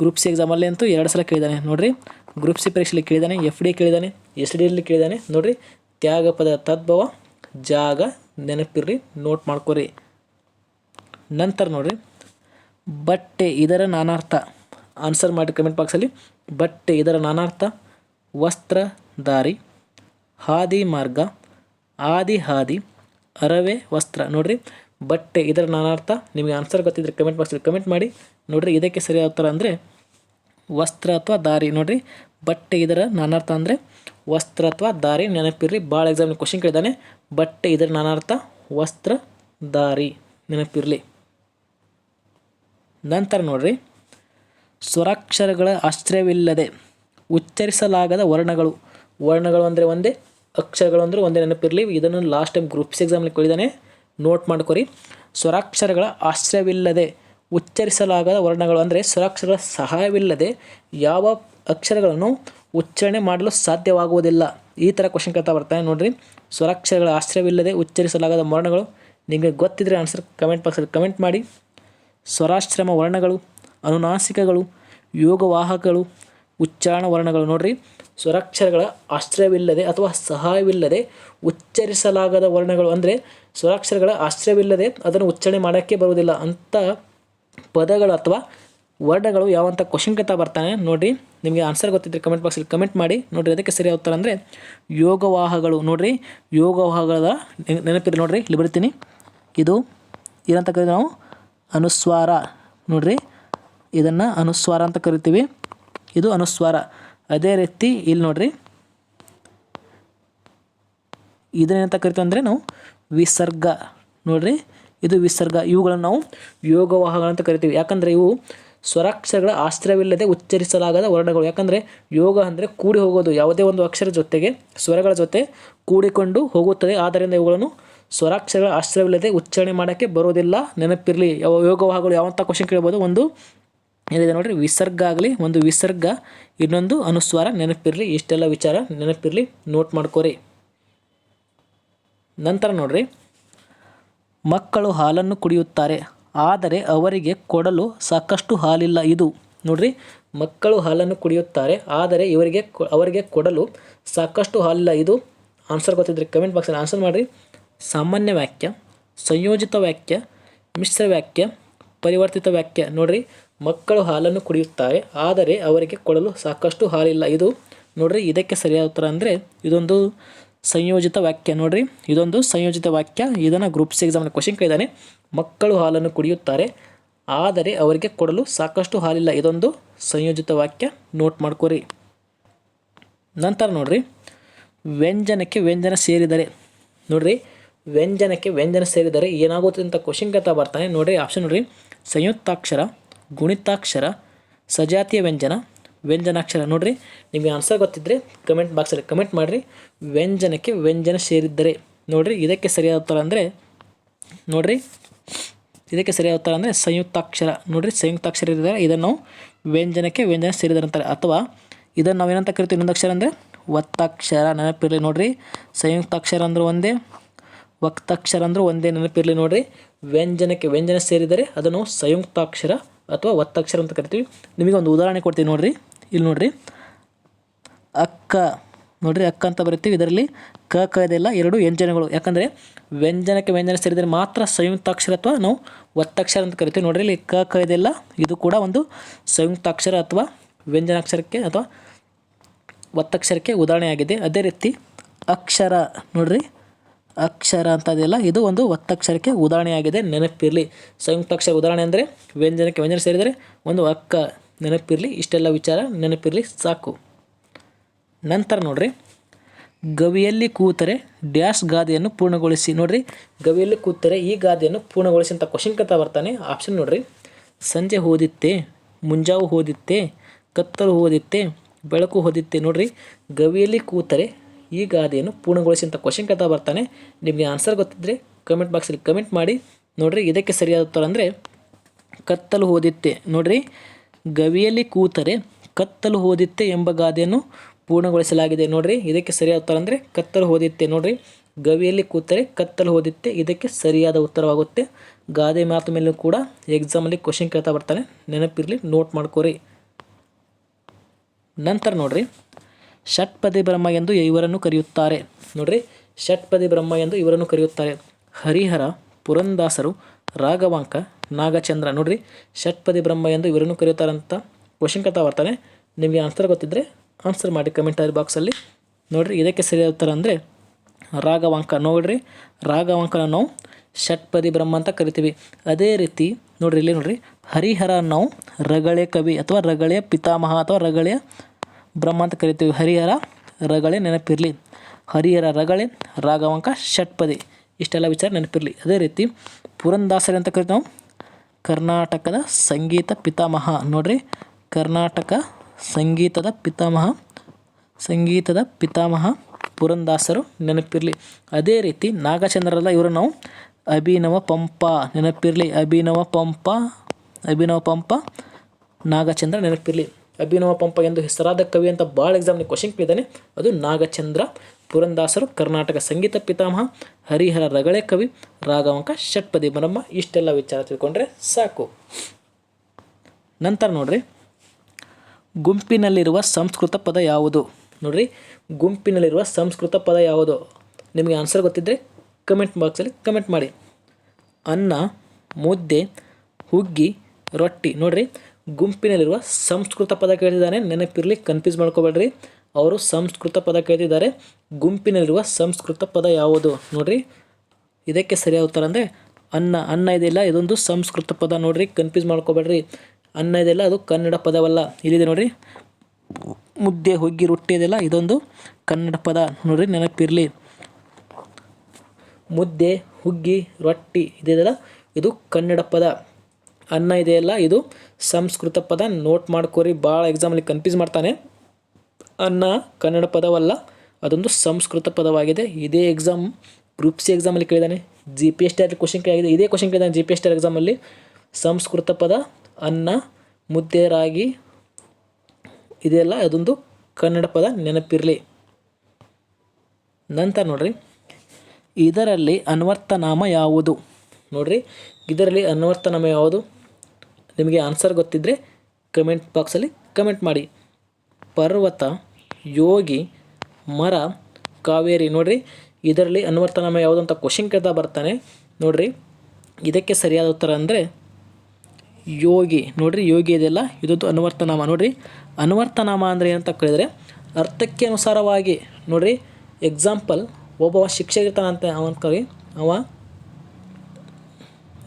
ಗ್ರೂಪ್ ಸಿ ಎಕ್ಸಾಮಲ್ಲಿ ಅಂತೂ ಎರಡು ಸಲ ಕೇಳಿದ್ದಾನೆ ನೋಡ್ರಿ ಗ್ರೂಪ್ ಸಿ ಪರೀಕ್ಷೆಯಲ್ಲಿ ಕೇಳಿದ್ದಾನೆ ಎಫ್ ಡಿ ಕೇಳಿದ್ದಾನೆ ಎಸ್ ಡಿಯಲ್ಲಿ ಕೇಳಿದ್ದಾನೆ ನೋಡ್ರಿ, ತ್ಯಾಗಪದ ತದ್ಭವ, ಜಾಗ ನೆನಪಿರ್ರಿ ನೋಟ್ ಮಾಡ್ಕೊರಿ. ನಂತರ ನೋಡ್ರಿ, ಬಟ್ಟೆ ಇದರ ನಾನಾರ್ಥ. ಆನ್ಸರ್ ಮಾಡಿ ಕಮೆಂಟ್ ಬಾಕ್ಸಲ್ಲಿ ಬಟ್ಟೆ ಇದರ ನಾನಾರ್ಥ, ವಸ್ತ್ರ, ದಾರಿ, ಹಾದಿ ಮಾರ್ಗ, ಆದಿ ಹಾದಿ, ಅರವೆ ವಸ್ತ್ರ. ನೋಡ್ರಿ, ಬಟ್ಟೆ ಇದರ ನಾನಾರ್ಥ, ನಿಮಗೆ ಆನ್ಸರ್ ಗೊತ್ತಿದ್ರೆ ಕಮೆಂಟ್ ಬಾಕ್ಸಲ್ಲಿ ಕಮೆಂಟ್ ಮಾಡಿ. ನೋಡ್ರಿ ಇದಕ್ಕೆ ಸರಿಯಾದ ಉತ್ತರ ಅಂದರೆ ವಸ್ತ್ರ ಅಥವಾ ದಾರಿ. ನೋಡ್ರಿ, ಬಟ್ಟೆ ಇದರ ನಾನಾರ್ಥ ಅಂದರೆ ವಸ್ತ್ರ ಅಥವಾ ದಾರಿ. ನೆನಪಿರ್ರಿ ಭಾಳ ಎಕ್ಸಾಮ್ ಕ್ವಶನ್ ಕೇಳಿದಾನೆ ಬಟ್ಟೆ ಇದರ ನಾನಾರ್ಥ, ವಸ್ತ್ರ, ದಾರಿ. ನೆನಪಿರಲಿ. ನಂತರ ನೋಡ್ರಿ, ಸ್ವರಾಕ್ಷರಗಳ ಆಶ್ರಯವಿಲ್ಲದೆ ಉಚ್ಚರಿಸಲಾಗದ ವರ್ಣಗಳು. ವರ್ಣಗಳು ಅಂದರೆ ಒಂದೇ, ಅಕ್ಷರಗಳು ಅಂದರೆ ಒಂದೇ ನೆನಪಿರಲಿ. ಇದನ್ನು ಲಾಸ್ಟ್ ಟೈಮ್ ಗ್ರೂಪ್ಸ್ ಎಕ್ಸಾಮ್ಲಿ ಕೇಳಿದ್ದಾನೆ. ನೋಟ್ ಮಾಡ್ಕೊರಿ. ಸ್ವರಾಕ್ಷರಗಳ ಆಶ್ರಯವಿಲ್ಲದೆ ಉಚ್ಚರಿಸಲಾಗದ ವರ್ಣಗಳು ಅಂದರೆ ಸ್ವರಾಕ್ಷರಗಳ ಸಹಾಯವಿಲ್ಲದೆ ಯಾವ ಅಕ್ಷರಗಳನ್ನು ಉಚ್ಚಾರಣೆ ಮಾಡಲು ಸಾಧ್ಯವಾಗುವುದಿಲ್ಲ. ಈ ಥರ ಕ್ವಶನ್ ಕೇಳ್ತಾ ಬರ್ತಾನೆ ನೋಡಿರಿ. ಸ್ವರಾಕ್ಷರಗಳ ಆಶ್ರಯವಿಲ್ಲದೆ ಉಚ್ಚರಿಸಲಾಗದ ವರ್ಣಗಳು. ನಿಮಗೆ ಗೊತ್ತಿದ್ರೆ ಆನ್ಸರ್ ಕಮೆಂಟ್ ಬಾಕ್ಸಲ್ಲಿ ಕಮೆಂಟ್ ಮಾಡಿ. ಸ್ವರಾಶ್ರಮ ವರ್ಣಗಳು, ಅನುನಾಸಿಕಗಳು ಯೋಗವಾಹಕಗಳು ಉಚ್ಚಾರಣ ವರ್ಣಗಳು ನೋಡಿರಿ. ಸ್ವರಾಕ್ಷರಗಳ ಆಶ್ರಯವಿಲ್ಲದೆ ಅಥವಾ ಸಹಾಯವಿಲ್ಲದೆ ಉಚ್ಚರಿಸಲಾಗದ ವರ್ಣಗಳು ಅಂದರೆ ಸ್ವರಾಕ್ಷರಗಳ ಆಶ್ರಯವಿಲ್ಲದೆ ಅದನ್ನು ಉಚ್ಚಾರಣೆ ಮಾಡೋಕ್ಕೆ ಬರುವುದಿಲ್ಲ ಅಂಥ ಪದಗಳು ಅಥವಾ ವರ್ಡ್ಗಳು ಯಾವಂಥ ಕ್ವಶನ್ ಕೇಳ್ತಾ ಬರ್ತಾನೆ, ನೋಡಿರಿ. ನಿಮಗೆ ಆನ್ಸರ್ ಗೊತ್ತಿದ್ರೆ ಕಮೆಂಟ್ ಬಾಕ್ಸಲ್ಲಿ ಕಮೆಂಟ್ ಮಾಡಿ. ನೋಡಿರಿ, ಅದಕ್ಕೆ ಸರಿಯಾದ ಉತ್ತರ ಅಂದರೆ ಯೋಗವಾಹಗಳು. ನೋಡಿರಿ ಯೋಗವಾಹಗಳ ನೆನಪಿರಿ ನೋಡಿರಿ, ಇಲ್ಲಿ ಬರ್ತೀನಿ. ಇದು ಏನಂತ ಕರಿತೀವಿ ನಾವು? ಅನುಸ್ವಾರ. ನೋಡಿರಿ, ಇದನ್ನು ಅನುಸ್ವಾರ ಅಂತ ಕರಿತೀವಿ. ಇದು ಅನುಸ್ವಾರ. ಅದೇ ರೀತಿ ಇಲ್ಲಿ ನೋಡಿರಿ. ಇದನ್ನೇನಂತ ಕರಿತೀವಿ ಅಂದರೆ ನಾವು ವಿಸರ್ಗ. ನೋಡ್ರಿ ಇದು ವಿಸರ್ಗ. ಇವುಗಳನ್ನು ನಾವು ಯೋಗವಾಹಗಳಂತ ಕರಿತೀವಿ. ಯಾಕಂದರೆ ಇವು ಸ್ವರಾಕ್ಷರಗಳ ಆಶ್ರಯವಿಲ್ಲದೆ ಉಚ್ಚರಿಸಲಾಗದ ವರ್ಣಗಳು. ಯಾಕಂದರೆ ಯೋಗ ಅಂದರೆ ಕೂಡಿ ಹೋಗೋದು. ಯಾವುದೇ ಒಂದು ಅಕ್ಷರ ಜೊತೆಗೆ ಸ್ವರಗಳ ಜೊತೆ ಕೂಡಿಕೊಂಡು ಹೋಗುತ್ತದೆ. ಆದ್ದರಿಂದ ಇವುಗಳನ್ನು ಸ್ವರಾಕ್ಷರಗಳ ಆಶ್ರಯವಿಲ್ಲದೆ ಉಚ್ಚಾರಣೆ ಮಾಡೋಕ್ಕೆ ಬರೋದಿಲ್ಲ ನೆನಪಿರಲಿ. ಯಾವ ಯೋಗವಾಹಗಳು ಯಾವಂಥ ಕ್ವಶನ್ ಕೇಳ್ಬೋದು. ಒಂದು ಏನಿದೆ ನೋಡಿರಿ? ವಿಸರ್ಗ ಆಗಲಿ, ಒಂದು ವಿಸರ್ಗ, ಇನ್ನೊಂದು ಅನುಸ್ವಾರ. ನೆನಪಿರಲಿ. ಇಷ್ಟೆಲ್ಲ ವಿಚಾರ ನೆನಪಿರಲಿ. ನೋಟ್ ಮಾಡ್ಕೋರಿ. ನಂತರ ನೋಡ್ರಿ. ಮಕ್ಕಳು ಹಾಲನ್ನು ಕುಡಿಯುತ್ತಾರೆ. ಆದರೆ ಅವರಿಗೆ ಕೊಡಲು ಸಾಕಷ್ಟು ಹಾಲಿಲ್ಲ ಇದು. ನೋಡ್ರಿ, ಮಕ್ಕಳು ಹಾಲನ್ನು ಕುಡಿಯುತ್ತಾರೆ, ಆದರೆ ಇವರಿಗೆ ಅವರಿಗೆ ಕೊಡಲು ಸಾಕಷ್ಟು ಹಾಲಿಲ್ಲ ಇದು. ಆನ್ಸರ್ ಗೊತ್ತಿದ್ರೆ ಕಮೆಂಟ್ ಬಾಕ್ಸಲ್ಲಿ ಆನ್ಸರ್ ಮಾಡಿರಿ. ಸಾಮಾನ್ಯ ವಾಕ್ಯ, ಸಂಯೋಜಿತ ವಾಕ್ಯ, ಮಿಶ್ರ ವಾಕ್ಯ, ಪರಿವರ್ತಿತ ವಾಕ್ಯ. ನೋಡ್ರಿ, ಮಕ್ಕಳು ಹಾಲನ್ನು ಕುಡಿಯುತ್ತಾರೆ, ಆದರೆ ಅವರಿಗೆ ಕೊಡಲು ಸಾಕಷ್ಟು ಹಾಲಿಲ್ಲ ಇದು. ನೋಡ್ರಿ, ಇದಕ್ಕೆ ಸರಿಯಾದ ಉತ್ತರ ಅಂದರೆ ಇದೊಂದು ಸಂಯೋಜಿತ ವಾಕ್ಯ ನೋಡ್ರಿ. ಇದೊಂದು ಸಂಯೋಜಿತ ವಾಕ್ಯ. ಇದನ್ನು ಗ್ರೂಪ್ ಸಿ ಎಕ್ಸಾಮ್ನ ಕ್ವಶನ್ ಕೇಳಿದ್ದಾನೆ ಮಕ್ಕಳು ಹಾಲನ್ನು ಕುಡಿಯುತ್ತಾರೆ. ಆದರೆ ಅವರಿಗೆ ಕೊಡಲು ಸಾಕಷ್ಟು ಹಾಲಿಲ್ಲ. ಇದೊಂದು ಸಂಯೋಜಿತ ವಾಕ್ಯ. ನೋಟ್ ಮಾಡ್ಕೋರಿ. ನಂತರ ನೋಡ್ರಿ. ವ್ಯಂಜನಕ್ಕೆ ವ್ಯಂಜನ ಸೇರಿದರೆ. ನೋಡ್ರಿ. ವ್ಯಂಜನಕ್ಕೆ ವ್ಯಂಜನ ಸೇರಿದರೆ ಏನಾಗುತ್ತೆ ಅಂತ ಕ್ವಶನ್ ಕೇಳ್ತಾ ಬರ್ತಾನೆ. ನೋಡ್ರಿ ಆಪ್ಷನ್ ನೋಡ್ರಿ. ಸಂಯುಕ್ತಾಕ್ಷರ, ಗುಣಿತಾಕ್ಷರ, ಸಜಾತಿಯ ವ್ಯಂಜನ ವ್ಯಂಜನಾಕ್ಷರ. ನೋಡ್ರಿ, ನಿಮಗೆ ಆನ್ಸರ್ ಗೊತ್ತಿದ್ದರೆ ಕಮೆಂಟ್ ಬಾಕ್ಸಲ್ಲಿ ಕಮೆಂಟ್ ಮಾಡಿರಿ. ವ್ಯಂಜನಕ್ಕೆ ವ್ಯಂಜನ ಸೇರಿದ್ದರೆ. ನೋಡ್ರಿ, ಇದಕ್ಕೆ ಸರಿಯಾದ ಉತ್ತರ ಅಂದರೆ, ನೋಡ್ರಿ, ಇದಕ್ಕೆ ಸರಿಯಾದ ಉತ್ತರ ಅಂದರೆ ಸಂಯುಕ್ತಾಕ್ಷರ. ನೋಡ್ರಿ, ಸಂಯುಕ್ತಾಕ್ಷರ ಇದ್ದಾರೆ ಇದನ್ನು ವ್ಯಂಜನಕ್ಕೆ ವ್ಯಂಜನ ಸೇರಿದರೆ ಅಂತಾರೆ ಅಥವಾ ಇದನ್ನು ನಾವು ಏನಂತ ಕರಿತೀವಿ? ಇನ್ನೊಂದು ಅಕ್ಷರ ಅಂದರೆ ಒತ್ತಾಕ್ಷರ ನೆನಪಿರಲಿ ನೋಡ್ರಿ. ಸಂಯುಕ್ತಾಕ್ಷರ ಅಂದ್ರೆ ಒಂದೇ, ವಕ್ತಾಕ್ಷರ ಅಂದ್ರೆ ಒಂದೇ ನೆನಪಿರಲಿ ನೋಡ್ರಿ. ವ್ಯಂಜನಕ್ಕೆ ವ್ಯಂಜನ ಸೇರಿದರೆ ಅದನ್ನು ಸಂಯುಕ್ತಾಕ್ಷರ ಅಥವಾ ಒತ್ತಾಕ್ಷರ ಅಂತ ಕರಿತೀವಿ. ನಿಮಗೆ ಒಂದು ಉದಾಹರಣೆ ಕೊಡ್ತೀವಿ ನೋಡ್ರಿ. ಇಲ್ಲಿ ನೋಡ್ರಿ. ಅಕ್ಕ ನೋಡ್ರಿ ಅಕ್ಕ ಅಂತ ಬರಿತೀವಿ ಇದರಲ್ಲಿ. ಕ ಕ ಇದೆಲ್ಲ ಎರಡು ವ್ಯಂಜನಗಳು. ಯಾಕಂದರೆ ವ್ಯಂಜನಕ್ಕೆ ವ್ಯಂಜನ ಸೇರಿದರೆ ಮಾತ್ರ ಸಂಯುಕ್ತಾಕ್ಷರ ಅಥವಾ ನಾವು ಒತ್ತಕ್ಷರ ಅಂತ ಕರಿತೀವಿ. ನೋಡ್ರಿ ಇಲ್ಲಿ ಕ ಕ ಇದೆಲ್ಲ, ಇದು ಕೂಡ ಒಂದು ಸಂಯುಕ್ತಾಕ್ಷರ ಅಥವಾ ವ್ಯಂಜನಾಕ್ಷರಕ್ಕೆ ಅಥವಾ ಒತ್ತಕ್ಷರಕ್ಕೆ ಉದಾಹರಣೆಯಾಗಿದೆ ಅದೇ ರೀತಿ ಅಕ್ಷರ, ನೋಡ್ರಿ. ಅಕ್ಷರ ಅಂತ ಅದೆಲ್ಲ ಇದು ಒಂದು ಒತ್ತಕ್ಷರಕ್ಕೆ ಉದಾಹರಣೆಯಾಗಿದೆ ನೆನಪಿರಲಿ. ಸಂಯುಕ್ತಾಕ್ಷರ ಉದಾಹರಣೆ ಅಂದರೆ ವ್ಯಂಜನಕ್ಕೆ ವ್ಯಂಜನ ಸೇರಿದರೆ ಒಂದು ಅಕ್ಕ ನೆನಪಿರಲಿ, ಇಷ್ಟೆಲ್ಲ ವಿಚಾರ ನೆನಪಿರಲಿ, ಸಾಕು. ನಂತರ ನೋಡ್ರಿ. ಗವಿಯಲ್ಲಿ ಕೂತರೆ ಡ್ಯಾಶ್ ಗಾದೆಯನ್ನು ಪೂರ್ಣಗೊಳಿಸಿ, ನೋಡ್ರಿ. ಗವಿಯಲ್ಲಿ ಕೂತರೆ ಈ ಗಾದೆಯನ್ನು ಪೂರ್ಣಗೊಳಿಸಿ ಅಂತ ಕ್ವಶನ್ ಕೇಳ್ತಾ ಬರ್ತಾನೆ. ಆಪ್ಷನ್ ನೋಡ್ರಿ. ಸಂಜೆ ಓದಿತ್ತೆ ಮುಂಜಾವು ಓದಿತ್ತೆ ಕತ್ತಲು ಓದಿತ್ತೆ ಬೆಳಕು ಓದಿತ್ತೆ ನೋಡ್ರಿ. ಗವಿಯಲ್ಲಿ ಕೂತರೆ ಈ ಗಾದೆಯನ್ನು ಪೂರ್ಣಗೊಳಿಸಿ ಅಂತ ಕ್ವಶನ್ ಕೇಳ್ತಾ ಬರ್ತಾನೆ. ನಿಮಗೆ ಆನ್ಸರ್ ಗೊತ್ತಿದ್ರೆ ಕಮೆಂಟ್ ಬಾಕ್ಸಲ್ಲಿ ಕಮೆಂಟ್ ಮಾಡಿ, ನೋಡ್ರಿ. ಇದಕ್ಕೆ ಸರಿಯಾದ ಉತ್ತರ ಅಂದರೆ ಕತ್ತಲು ಓದಿತ್ತೆ ನೋಡ್ರಿ. ಗವಿಯಲ್ಲಿ ಕೂತರೆ ಕತ್ತಲು ಹೋದಿತ್ತೆ ಎಂಬ ಗಾದೆಯನ್ನು ಪೂರ್ಣಗೊಳಿಸಲಾಗಿದೆ ನೋಡ್ರಿ. ಇದಕ್ಕೆ ಸರಿಯಾದ ಉತ್ತರ ಅಂದರೆ ಕತ್ತಲು ಹೋದಿತ್ತೆ ನೋಡ್ರಿ. ಗವಿಯಲ್ಲಿ ಕೂತರೆ ಕತ್ತಲು ಹೋದಿತ್ತೆ, ಇದಕ್ಕೆ ಸರಿಯಾದ ಉತ್ತರವಾಗುತ್ತೆ. ಗಾದೆ ಮಾತು ಮೇಲೂ ಕೂಡ ಎಕ್ಸಾಮಲ್ಲಿ ಕ್ವಶನ್ ಕೇಳ್ತಾ ಬರ್ತಾನೆ. ನೆನಪಿರಲಿ ನೋಟ್ ಮಾಡ್ಕೋರಿ. ನಂತರ ನೋಡ್ರಿ. ಷಟ್ಪದಿ ಬ್ರಹ್ಮ ಎಂದು ಇವರನ್ನು ಕರೆಯುತ್ತಾರೆ. ನೋಡ್ರಿ, ಷಟ್ಪದಿ ಬ್ರಹ್ಮ ಎಂದು ಇವರನ್ನು ಕರೆಯುತ್ತಾರೆ. ಹರಿಹರ ಪುರಂದಾಸರು ರಾಘವಾಂಕ, ನಾಗಚಂದ್ರ. ನೋಡ್ರಿ, ಷಟ್ಪದಿ ಬ್ರಹ್ಮ ಎಂದು ಇವರನ್ನು ಕರೆಯುತ್ತಾರೆ ಅಂತ ಕ್ವಶನ್ ಕಥಾ ಬರ್ತಾನೆ ನಿಮಗೆ ಆನ್ಸರ್ ಗೊತ್ತಿದ್ದರೆ ಆನ್ಸರ್ ಮಾಡಿ ಕಮೆಂಟರಿ ಬಾಕ್ಸಲ್ಲಿ ನೋಡ್ರಿ, ಇದಕ್ಕೆ ಸರಿಯಾದ ಉತ್ತರ ಅಂದರೆ ರಾಘವಾಂಕ. ನೋಡ್ರಿ, ರಾಘವಾಂಕನ ನಾವು ಷಟ್ಪದಿ ಬ್ರಹ್ಮ ಅಂತ ಕರಿತೀವಿ. ಅದೇ ರೀತಿ, ನೋಡ್ರಿ, ಇಲ್ಲಿ ನೋಡ್ರಿ, ಹರಿಹರ ನಾವು ರಗಳೆ ಕವಿ ಅಥವಾ ರಗಳೆಯ ಪಿತಾಮಹ ಅಥವಾ ರಗಳೆಯ ಬ್ರಹ್ಮ ಅಂತ ಕರಿತೀವಿ. ಹರಿಹರ ರಗಳೆ ನೆನಪಿರಲಿ. ಹರಿಹರ ರಗಳೆ, ರಾಘವಾಂಕ, ಷಟ್ಪದಿ. ಇಷ್ಟೆಲ್ಲ ವಿಚಾರ ನೆನಪಿರಲಿ. ಅದೇ ರೀತಿ ಪುರಂದಾಸರಿ ಅಂತ ಕರಿತೀವಿ ಕರ್ನಾಟಕದ ಸಂಗೀತ ಪಿತಾಮಹ. ನೋಡ್ರಿ, ಕರ್ನಾಟಕ ಸಂಗೀತದ ಪಿತಾಮಹ ಸಂಗೀತದ ಪಿತಾಮಹ, ಪುರಂದಾಸರು ನೆನಪಿರಲಿ. ಅದೇ ರೀತಿ ನಾಗಚಂದ್ರಲ್ಲ ಇವರು ನಾವು. ಅಭಿನವ ಪಂಪ ನೆನಪಿರಲಿ. ಅಭಿನವ ಪಂಪ ಅಭಿನವ ಪಂಪ, ನಾಗಚಂದ್ರ ನೆನಪಿರಲಿ. ಅಭಿನವ ಪಂಪ ಎಂದು ಹೆಸರಾದ ಕವಿ ಅಂತ ಭಾಳ ಎಕ್ಸಾಮ್ನ ಕ್ವಶನ್ ಕೇಳಿದ್ದಾನೆ. ಅದು ನಾಗಚಂದ್ರ ಪುರಂದಾಸರು, ಕರ್ನಾಟಕ ಸಂಗೀತ ಪಿತಾಮಹ, ಹರಿಹರ ರಗಳೆ ಕವಿ, ರಾಘವಂಕ ಷಟ್ಪದಿ ಬ್ರಹ್ಮ ಇಷ್ಟೆಲ್ಲ ವಿಚಾರ ತಿಳ್ಕೊಂಡ್ರೆ ಸಾಕು. ನಂತರ ನೋಡ್ರಿ. ಗುಂಪಿನಲ್ಲಿರುವ ಸಂಸ್ಕೃತ ಪದ ಯಾವುದು? ನೋಡ್ರಿ. ಗುಂಪಿನಲ್ಲಿರುವ ಸಂಸ್ಕೃತ ಪದ ಯಾವುದು? ನಿಮಗೆ ಆನ್ಸರ್ ಗೊತ್ತಿದ್ದರೆ ಕಮೆಂಟ್ ಬಾಕ್ಸಲ್ಲಿ ಕಮೆಂಟ್ ಮಾಡಿ. ಅನ್ನ, ಮುದ್ದೆ, ಹುಗ್ಗಿ, ರೊಟ್ಟಿ. ನೋಡ್ರಿ. ಗುಂಪಿನಲ್ಲಿರುವ ಸಂಸ್ಕೃತ ಪದ ಕೇಳ್ತಿದ್ದಾನೆ. ನೆನಪಿರಲಿ ಕನ್ಫ್ಯೂಸ್ ಮಾಡ್ಕೋಬೇಡ್ರಿ. ಅವರು ಸಂಸ್ಕೃತ ಪದ ಕೇಳ್ತಿದ್ದಾರೆ. ಗುಂಪಿನಲ್ಲಿರುವ ಸಂಸ್ಕೃತ ಪದ ಯಾವುದು? ನೋಡ್ರಿ. ಇದಕ್ಕೆ ಸರಿಯಾದ ಉತ್ತರ ಅಂದರೆ, ಅನ್ನ. ಅನ್ನ ಇದೆಯಲ್ಲ, ಇದೊಂದು ಸಂಸ್ಕೃತ ಪದ. ನೋಡ್ರಿ ಕನ್ಫ್ಯೂಸ್ ಮಾಡ್ಕೋಬೇಡ್ರಿ. ಅನ್ನ ಇದೆಯಲ್ಲ, ಅದು ಕನ್ನಡ ಪದವಲ್ಲ. ಇಲ್ಲಿದೆ ನೋಡ್ರಿ. ಮುದ್ದೆ, ಹುಗ್ಗಿ, ರೊಟ್ಟಿ ಇದೆಯಲ್ಲ, ಇದೊಂದು ಕನ್ನಡ ಪದ. ನೋಡ್ರಿ, ನೆನಪಿರಲಿ. ಮುದ್ದೆ, ಹುಗ್ಗಿ, ರೊಟ್ಟಿ ಇದೆಯಲ್ಲ, ಇದು ಕನ್ನಡ ಪದ. ಅನ್ನ ಇದೆಯಲ್ಲ ಇದು ಸಂಸ್ಕೃತ ಪದ. ನೋಟ್ ಮಾಡ್ಕೋರಿ ಭಾಳ ಎಕ್ಸಾಮಲ್ಲಿ ಕನ್ಫ್ಯೂಸ್ ಮಾಡ್ತಾನೆ. ಅನ್ನ ಕನ್ನಡ ಪದವಲ್ಲ, ಅದೊಂದು ಸಂಸ್ಕೃತ ಪದವಾಗಿದೆ. ಇದೇ ಎಕ್ಸಾಮ್ ಗ್ರೂಪ್ ಸಿ ಎಕ್ಸಾಮಲ್ಲಿ ಕೇಳಿದ್ದಾನೆ G P S T R question ಕೇಳಿದೆ ಇದೇ ಕ್ವಶನ್ ಕೇಳಿದ್ದಾನೆ ಜಿ ಪಿ ಎಸ್ ಟಿ ಎಕ್ಸಾಮಲ್ಲಿ ಸಂಸ್ಕೃತ ಪದ, ಅನ್ನ, ಮುದ್ದೆ, ರಾಗಿ ಇದೆಲ್ಲ ಅದೊಂದು ಕನ್ನಡ ಪದ. ನೆನಪಿರಲಿ. ನಂತರ ನೋಡ್ರಿ. ಇದರಲ್ಲಿ ಅನ್ವರ್ಥನಾಮ ಯಾವುದು? ನೋಡ್ರಿ. ಇದರಲ್ಲಿ ಅನ್ವರ್ಥನಾಮ ಯಾವುದು? ನಿಮಗೆ ಆನ್ಸರ್ ಗೊತ್ತಿದ್ದರೆ ಕಮೆಂಟ್ ಬಾಕ್ಸಲ್ಲಿ ಕಮೆಂಟ್ ಮಾಡಿ. ಪರ್ವತ, ಯೋಗಿ, ಮರ, ಕಾವೇರಿ ನೋಡಿರಿ. ಇದರಲ್ಲಿ ಅನುವರ್ತನಾಮ ಅಂತ ಕ್ವಶನ್ ಕೇಳ್ತಾ ಬರ್ತಾನೆ. ನೋಡಿರಿ, ಇದಕ್ಕೆ ಸರಿಯಾದ ಉತ್ತರ ಅಂದರೆ ಯೋಗಿ. ನೋಡಿರಿ, ಯೋಗಿ ಇದೆಲ್ಲ ಇದೊಂದು ಅನುವರ್ತನಾಮ ನೋಡಿರಿ. ಅನುವರ್ತನಾಮ ಅಂದರೆ ಏನಂತ ಕೇಳಿದರೆ ಅರ್ಥಕ್ಕೆ ಅನುಸಾರವಾಗಿ ನೋಡಿರಿ ಎಕ್ಸಾಂಪಲ್ ಒಬ್ಬ ಶಿಕ್ಷಕ ಇರ್ತಾನಂತ ಅವನ ಕವಿ ಅವ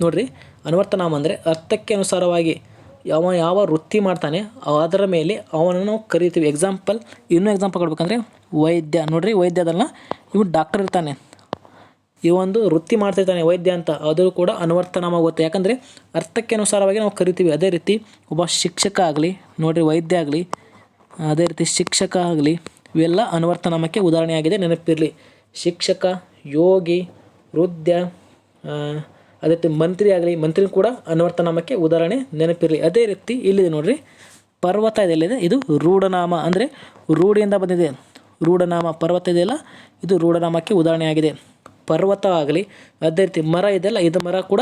ನೋಡ್ರಿ ಅನ್ವರ್ಥನಾಮ ಅಂದರೆ ಅರ್ಥಕ್ಕೆ ಅನುಸಾರವಾಗಿ ಯಾವ ಯಾವ ವೃತ್ತಿ ಮಾಡ್ತಾನೆ, ಅದರ ಮೇಲೆ ಅವನನ್ನು ನಾವು ಕರಿತೀವಿ. ಎಕ್ಸಾಂಪಲ್ ಇನ್ನೂ ಎಕ್ಸಾಂಪಲ್ ಕೊಡ್ಬೇಕಂದ್ರೆ ವೈದ್ಯ. ನೋಡ್ರಿ, ವೈದ್ಯ ಅದಲ್ಲ. ಇವನು ಡಾಕ್ಟರ್ ಇರ್ತಾನೆ. ಒಂದು ವೃತ್ತಿ ಮಾಡ್ತಿರ್ತಾನೆ ವೈದ್ಯ ಅಂತ. ಅದು ಕೂಡ ಅನುವರ್ತನಾಮ ಆಗುತ್ತೆ. ಯಾಕಂದರೆ ಅರ್ಥಕ್ಕೆ ಅನುಸಾರವಾಗಿ ನಾವು ಕರಿತೀವಿ. ಅದೇ ರೀತಿ ಒಬ್ಬ ಶಿಕ್ಷಕ ಆಗಲಿ, ನೋಡಿರಿ, ವೈದ್ಯ ಆಗಲಿ, ಅದೇ ರೀತಿ ಶಿಕ್ಷಕ ಆಗಲಿ, ಇವೆಲ್ಲ ಅನುವರ್ತನಾಮಕ್ಕೆ ಉದಾಹರಣೆಯಾಗಿದೆ. ನೆನಪಿರಲಿ. ಶಿಕ್ಷಕ, ಯೋಗಿ, ವೃದ್ಧ ಅದೇ ರೀತಿ ಮಂತ್ರಿ ಆಗಲಿ ಮಂತ್ರಿ ಕೂಡ ಅನ್ವರ್ತನಾಮಕ್ಕೆ ಉದಾಹರಣೆ ನೆನಪಿರಲಿ. ಅದೇ ರೀತಿ ಇಲ್ಲಿದೆ ನೋಡ್ರಿ, ಪರ್ವತ ಇದೆಲ್ಲಿದೆ ಇದು ರೂಢನಾಮ ಅಂದರೆ ರೂಢಿಯಿಂದ ಬಂದಿದೆ. ರೂಢನಾಮ ಪರ್ವತ ಇದೆಯಲ್ಲ ಇದು ರೂಢನಾಮಕ್ಕೆ ಉದಾಹರಣೆಯಾಗಿದೆ ಪರ್ವತ ಆಗಲಿ, ಅದೇ ರೀತಿ ಮರ ಇದೆಯಲ್ಲ ಇದು ಮರ ಕೂಡ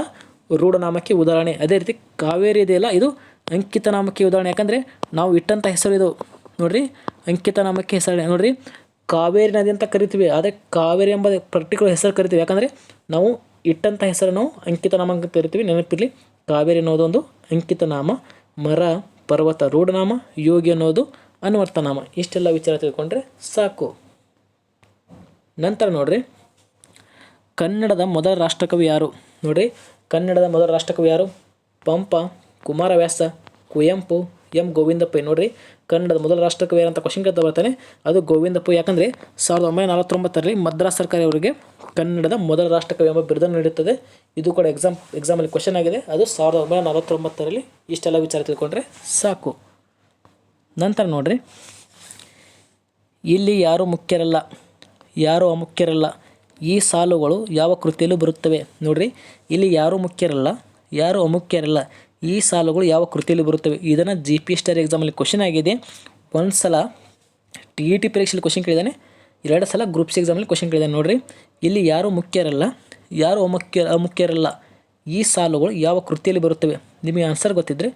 ರೂಢನಾಮಕ್ಕೆ ಉದಾಹರಣೆ. ಅದೇ ರೀತಿ ಕಾವೇರಿ ಇದೆಯಲ್ಲ ಇದು ಅಂಕಿತ ನಾಮಕ್ಕೆ ಉದಾಹರಣೆ. ಯಾಕಂದರೆ ನಾವು ಇಟ್ಟಂಥ ಹೆಸರು ಇದು. ನೋಡ್ರಿ ಅಂಕಿತ ನಾಮಕ್ಕೆ ಹೆಸರು. ನೋಡ್ರಿ, ಕಾವೇರಿ ನದಿ ಅಂತ ಕರಿತೀವಿ. ಅದೇ ಕಾವೇರಿ ಎಂಬ ಪರ್ಟಿಕ್ಯುಲರ್ ಹೆಸರು ಕರಿತೀವಿ. ಯಾಕಂದರೆ ನಾವು ಇಟ್ಟಂಥ ಹೆಸರನ್ನು ಅಂಕಿತ ನಾಮ ಅಂತ ಕರಿತೀವಿ ನೆನಪಿರಲಿ. ಕಾವೇರಿ ಅನ್ನೋದೊಂದು ಅಂಕಿತ ನಾಮ, ಮರ, ಪರ್ವತ, ರೂಢನಾಮ, ಯೋಗಿ ಅನ್ನೋದು ಅನ್ವರ್ಥನಾಮ ಇಷ್ಟೆಲ್ಲ ವಿಚಾರ ತಿಳ್ಕೊಂಡ್ರೆ ಸಾಕು. ನಂತರ ನೋಡ್ರಿ, ಕನ್ನಡದ ಮೊದಲ ರಾಷ್ಟ್ರಕವಿ ಯಾರು? ನೋಡ್ರಿ, ಕನ್ನಡದ ಮೊದಲ ರಾಷ್ಟ್ರಕವಿ ಯಾರು? ಪಂಪ, ಕುಮಾರವ್ಯಾಸ, ಕುವೆಂಪು ಎಂ ಗೋವಿಂದಪ್ಪ ನೋಡ್ರಿ, ಕನ್ನಡದ ಮೊದಲ ರಾಷ್ಟ್ರಕವಿ ಅಂತ ಕ್ವಶನ್ ಕೇಳ್ತಾ ಬರ್ತಾನೆ. ಅದು ಗೋವಿಂದಪ್ಪ ಯಾಕಂದರೆ, ಸಾವಿರದ ಒಂಬೈನೂರ ನಲವತ್ತೊಂಬತ್ತರಲ್ಲಿ ಮದ್ರಾಸ್ ಸರ್ಕಾರ ಅವರಿಗೆ ಕನ್ನಡದ ಮೊದಲ ರಾಷ್ಟ್ರಕವಿ ಎಂಬ ಬಿರುದನ್ನು ನೀಡುತ್ತದೆ. ಇದು ಕೂಡ ಎಕ್ಸಾಮ್ ಎಕ್ಸಾಮಲ್ಲಿ ಕ್ವಶನ್ ಆಗಿದೆ. ಅದು ಸಾವಿರದ ಒಂಬೈನೂರ ನಲವತ್ತೊಂಬತ್ತರಲ್ಲಿ ಇಷ್ಟೆಲ್ಲ ವಿಚಾರ ತಿಳ್ಕೊಂಡ್ರೆ ಸಾಕು. ನಂತರ ನೋಡ್ರಿ, ಇಲ್ಲಿ ಯಾರು ಮುಖ್ಯರಲ್ಲ, ಯಾರು ಅಮುಖ್ಯರಲ್ಲ, ಈ ಸಾಲುಗಳು ಯಾವ ಕೃತಿಯಲ್ಲೂ ಬರುತ್ತವೆ. ನೋಡ್ರಿ, ಇಲ್ಲಿ ಯಾರು ಮುಖ್ಯರಲ್ಲ, ಯಾರು ಅಮುಖ್ಯರಲ್ಲ ಈ ಸಾಲುಗಳು ಯಾವ ಕೃತಿಯಲ್ಲಿ ಬರುತ್ತವೆ? ಇದನ್ನು ಜಿ ಪಿ ಸ್ಟಾರ್ ಎಕ್ಸಾಮಲ್ಲಿ ಕ್ವಶನ್ ಆಗಿದೆ. ಒಂದು ಸಲ ಟಿ ಇ ಟಿ ಪರೀಕ್ಷೆಯಲ್ಲಿ ಕ್ವಶನ್ ಕೇಳಿದ್ದಾನೆ ಎರಡು ಸಲ ಗ್ರೂಪ್ಸ್ ಎಕ್ಸಾಮಲ್ಲಿ ಕ್ವಶನ್ ಕೇಳಿದ್ದಾನೆ ನೋಡಿರಿ, ಇಲ್ಲಿ ಯಾರು ಮುಖ್ಯರಲ್ಲ, ಯಾರು ಅಮುಖ್ಯ, ಅಮುಖ್ಯರಲ್ಲ, ಈ ಸಾಲುಗಳು ಯಾವ ಕೃತಿಯಲ್ಲಿ ಬರುತ್ತವೆ? ನಿಮಗೆ ಆನ್ಸರ್ ಗೊತ್ತಿದ್ದರೆ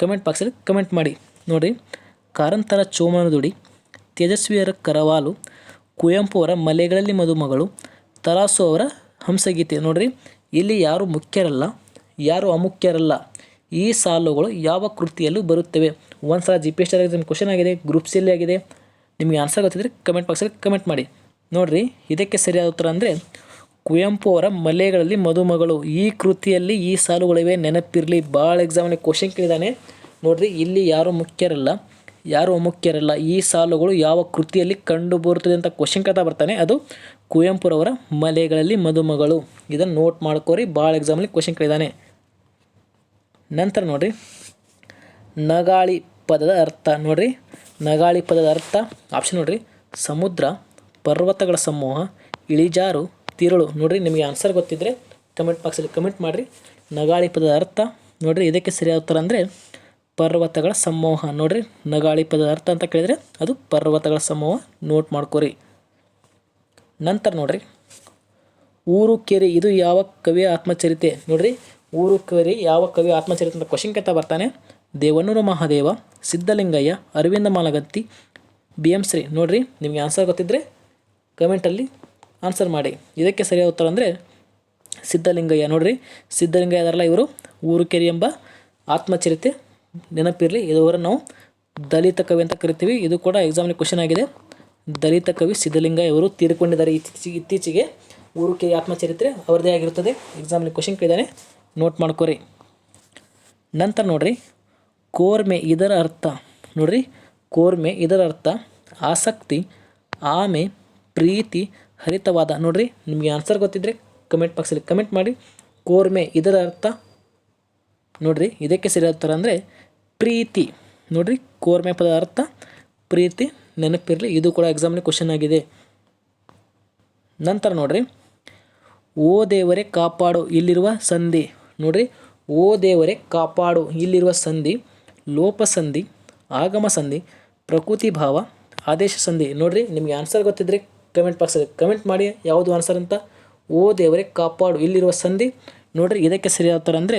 ಕಮೆಂಟ್ ಬಾಕ್ಸಲ್ಲಿ ಕಮೆಂಟ್ ಮಾಡಿ. ನೋಡಿರಿ, ಕಾರಂತರ ಚೋಮನದುಡಿ ತೇಜಸ್ವಿಯರ ಕರವಾಲು, ಕುವೆಂಪು ಅವರ ಮಲೆಗಳಲ್ಲಿ ಮದುಮಗಳು, ತರಾಸು ಅವರ ಹಂಸಗೀತೆ. ನೋಡಿರಿ, ಇಲ್ಲಿ ಯಾರು ಮುಖ್ಯರಲ್ಲ, ಯಾರು ಅಮುಖ್ಯರಲ್ಲ ಈ ಸಾಲುಗಳು ಯಾವ ಕೃತಿಯಲ್ಲೂ ಬರುತ್ತವೆ. ಒಂದು ಸಲ G P S exam question ಆಗಿದೆ ಗ್ರೂಪ್ ಸಿಲ್ಲಿ ಆಗಿದೆ, ನಿಮಗೆ ಆನ್ಸರ್ ಗೊತ್ತಿದ್ರೆ ಕಮೆಂಟ್ ಬಾಕ್ಸಲ್ಲಿ ಕಮೆಂಟ್ ಮಾಡಿ. ನೋಡಿರಿ, ಇದಕ್ಕೆ ಸರಿಯಾದ ಉತ್ತರ ಅಂದರೆ ಕುವೆಂಪು ಅವರ ಮಲೆಗಳಲ್ಲಿ ಮದುಮಗಳು. ಈ ಕೃತಿಯಲ್ಲಿ ಈ ಸಾಲುಗಳಿವೆ, ನೆನಪಿರಲಿ. ಭಾಳ ಎಕ್ಸಾಮಲ್ಲಿ ಕ್ವಶನ್ ಕೇಳಿದಾನೆ. ನೋಡಿರಿ, ಇಲ್ಲಿ ಯಾರು ಮುಖ್ಯರಲ್ಲ, ಯಾರು ಅಮುಖ್ಯರಲ್ಲ ಈ ಸಾಲುಗಳು ಯಾವ ಕೃತಿಯಲ್ಲಿ ಕಂಡು ಬರುತ್ತದೆ ಅಂತ ಕ್ವಶನ್ ಕೇಳ್ತಾ ಬರ್ತಾನೆ. ಅದು ಕುವೆಂಪುರವರ ಮಲೆಗಳಲ್ಲಿ ಮದುಮಗಳು. ಇದನ್ನು ನೋಟ್ ಮಾಡ್ಕೋರಿ ಭಾಳ ಎಕ್ಸಾಮಲ್ಲಿ ಕ್ವಶನ್ ಕೇಳಿದ್ದಾನೆ ನಂತರ ನೋಡಿರಿ. ನಗಾಳಿ ಪದದ ಅರ್ಥ ನೋಡಿರಿ. ನಗಾಳಿ ಪದದ ಅರ್ಥ ಆಪ್ಷನ್ ನೋಡಿರಿ. ಸಮುದ್ರ, ಪರ್ವತಗಳ ಸಮೂಹ, ಇಳಿಜಾರು, ತಿರುಳು ನೋಡಿರಿ. ನಿಮಗೆ ಆನ್ಸರ್ ಗೊತ್ತಿದ್ದರೆ ಕಮೆಂಟ್ ಬಾಕ್ಸಲ್ಲಿ ಕಮೆಂಟ್ ಮಾಡಿರಿ. ನಗಾಳಿ ಪದದ ಅರ್ಥ ನೋಡಿರಿ. ಇದಕ್ಕೆ ಸರಿಯಾದ ಉತ್ತರ ಅಂದರೆ ಪರ್ವತಗಳ ಸಮೂಹ ನೋಡಿರಿ. ನಗಾಳಿ ಪದದ ಅರ್ಥ ಅಂತ ಕೇಳಿದರೆ ಅದು ಪರ್ವತಗಳ ಸಮೂಹ ನೋಟ್ ಮಾಡ್ಕೋರಿ. ನಂತರ ನೋಡಿರಿ. ಊರು ಕೆರೆ, ಇದು ಯಾವ ಕವಿಯ ಆತ್ಮಚರಿತೆ ನೋಡ್ರಿ. ಊರು ಕೆರೆ ಯಾವ ಕವಿ ಆತ್ಮಚರಿತ್ರ ಅಂತ ಕ್ವಶನ್ ಕೇಳ್ತಾ ಬರ್ತಾನೆ? Devanur Mahadeva, Siddalingaiah, Aravind Malagatti B M Shri. ನೋಡಿರಿ, ನಿಮಗೆ ಆನ್ಸರ್ ಗೊತ್ತಿದ್ದರೆ ಕಮೆಂಟಲ್ಲಿ ಆನ್ಸರ್ ಮಾಡಿ. ಇದಕ್ಕೆ ಸರಿಯಾದ ಉತ್ತರ ಅಂದರೆ ಸಿದ್ಧಲಿಂಗಯ್ಯ. ನೋಡಿರಿ, ಸಿದ್ಧಲಿಂಗಯ್ಯ ಅದರಲ್ಲ ಇವರು? ಊರು ಕೆರೆ ಎಂಬ ಆತ್ಮಚರಿತೆ ನೆನಪಿರಲಿ. ಇದವರ ನಾವು ದಲಿತ ಕವಿ ಅಂತ ಕರಿತೀವಿ. ಇದು ಕೂಡ ಎಕ್ಸಾಮ್ಲಿ ಕ್ವಶನ್ ಆಗಿದೆ. ದಲಿತ ಕವಿ ಸಿದ್ಧಲಿಂಗಯ್ಯ ಇವರು ತೀರ್ಕೊಂಡಿದ್ದಾರೆ ಇತ್ತೀಚೆಗೆ. ಇತ್ತೀಚೆಗೆ ಊರು ಕೆರಿ ಆತ್ಮಚರಿತ್ರೆ ಅವರದೇ ಆಗಿರುತ್ತದೆ. ಎಕ್ಸಾಮ್ಲಿ ಕ್ವಶನ್ ಕೇಳಿದ್ದಾನೆ. ನೋಟ್ ಮಾಡ್ಕೊರಿ. ನಂತರ ನೋಡ್ರಿ, ಕೋರ್ಮೆ ಇದರ ಅರ್ಥ. ನೋಡ್ರಿ, ಕೋರ್ಮೆ ಇದರ ಅರ್ಥ, ಆಸಕ್ತಿ, ಆಮೆ, ಪ್ರೀತಿ, ಹರಿತವಾದ. ನೋಡ್ರಿ, ನಿಮಗೆ ಆನ್ಸರ್ ಗೊತ್ತಿದ್ರೆ ಕಮೆಂಟ್ ಬಾಕ್ಸಲ್ಲಿ ಕಮೆಂಟ್ ಮಾಡಿ. ಕೋರ್ಮೆ ಇದರ ಅರ್ಥ, ನೋಡ್ರಿ, ಇದಕ್ಕೆ ಸರಿಯಾದ ಉತ್ತರ ಅಂದರೆ ಪ್ರೀತಿ. ನೋಡ್ರಿ, ಕೋರ್ಮೆ ಪದ ಅರ್ಥ, ಪ್ರೀತಿ, ನೆನಪಿರಲಿ. ಇದು ಕೂಡ ಎಕ್ಸಾಮ್ಲಿ ಕ್ವಶನ್ ಆಗಿದೆ. ನಂತರ ನೋಡ್ರಿ, ಓ ದೇವರೇ ಕಾಪಾಡು, ಇಲ್ಲಿರುವ ಸಂಧಿ. ನೋಡ್ರಿ, ಓ ದೇವರೇ, ಕಾಪಾಡು. ಇಲ್ಲಿರುವ ಸಂಧಿ ಲೋಪ ಸಂಧಿ ಆಗಮ ಸಂಧಿ ಪ್ರಕೃತಿ ಭಾವ ಆದೇಶ ಸಂಧಿ ನೋಡ್ರಿ, ನಿಮಗೆ ಆನ್ಸರ್ ಗೊತ್ತಿದ್ರೆ ಕಮೆಂಟ್ ಬಾಕ್ಸಲ್ಲಿ ಕಮೆಂಟ್ ಮಾಡಿ ಯಾವುದು ಆನ್ಸರ್ ಅಂತ. ಓ ದೇವರೇ, ಕಾಪಾಡು. ಇಲ್ಲಿರುವ ಸಂಧಿ, ನೋಡ್ರಿ, ಇದಕ್ಕೆ ಸರಿ ಆಗ್ತಾರೆ ಅಂದರೆ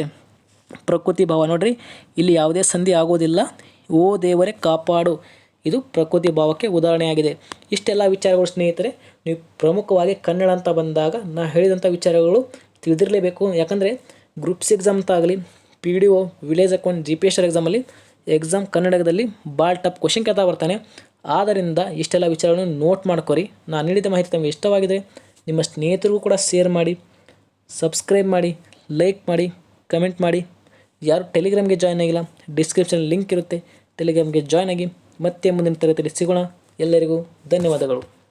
ಪ್ರಕೃತಿ ಭಾವ. ನೋಡ್ರಿ, ಇಲ್ಲಿ ಯಾವುದೇ ಸಂಧಿ ಆಗೋದಿಲ್ಲ. ಓ ದೇವರೇ, ಕಾಪಾಡು. ಇದು ಪ್ರಕೃತಿ ಭಾವಕ್ಕೆ ಉದಾಹರಣೆಯಾಗಿದೆ ಇಷ್ಟೆಲ್ಲ ವಿಚಾರಗಳು ಸ್ನೇಹಿತರೆ, ನೀವು ಪ್ರಮುಖವಾಗಿ ಕನ್ನಡ ಅಂತ ಬಂದಾಗ ನಾ ಹೇಳಿದಂಥ ವಿಚಾರಗಳು ತಿಳಿದಿರಲೇಬೇಕು. ಯಾಕಂದರೆ ಗ್ರೂಪ್ಸ್ ಎಕ್ಸಾಮ್ ಆಗಲಿ P D O village account G P S R ಎಕ್ಸಾಮಲ್ಲಿ ಎಕ್ಸಾಮ್ ಕನ್ನಡದಲ್ಲಿ ಭಾಳ ಟಪ್ ಕ್ವಶನ್ ಕೇಳ್ತಾ ಬರ್ತಾನೆ. ಆದ್ದರಿಂದ ಇಷ್ಟೆಲ್ಲ ವಿಚಾರಗಳನ್ನು ನೋಟ್ ಮಾಡ್ಕೊರಿ. ನಾನು ನೀಡಿದ ಮಾಹಿತಿ ತಮಗೆ ಇಷ್ಟವಾಗಿದೆ. ನಿಮ್ಮ ಸ್ನೇಹಿತರಿಗೂ ಕೂಡ ಶೇರ್ ಮಾಡಿ ಸಬ್ಸ್ಕ್ರೈಬ್ ಮಾಡಿ ಲೈಕ್ ಮಾಡಿ ಕಮೆಂಟ್ ಮಾಡಿ. ಯಾರು ಟೆಲಿಗ್ರಾಮ್ಗೆ ಜಾಯ್ನ್ ಆಗಿಲ್ಲ ಡಿಸ್ಕ್ರಿಪ್ಷನ್ ಲಿಂಕ್ ಇರುತ್ತೆ. ಟೆಲಿಗ್ರಾಮ್ಗೆ ಜಾಯ್ನ್ ಆಗಿ ಮತ್ತೆ ಮುಂದಿನ ತರಗತಿಯಲ್ಲಿ ಸಿಗೋಣ. ಎಲ್ಲರಿಗೂ ಧನ್ಯವಾದಗಳು.